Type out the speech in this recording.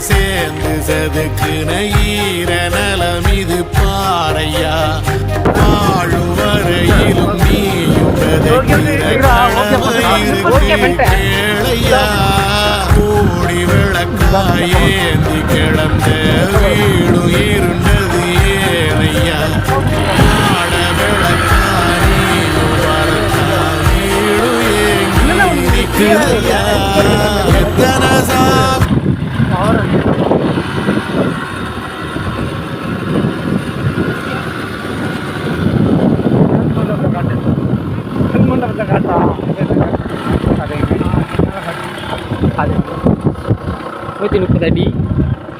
சேர்ந்து செதுக்குன ஈர நலம் இது பாறையா? வாழும் வரையிலும் நீயும் கேளையா? கூடி விளக்காயேந்தி கிடந்த வீடு இருண்டது ஏனையா? ஆட வரத்தா வீடு ஏங்கி நிற்குதையா எத்தனை சாமி மண்டபத்தை காட்டா அது அது நூற்றி முப்பது அடி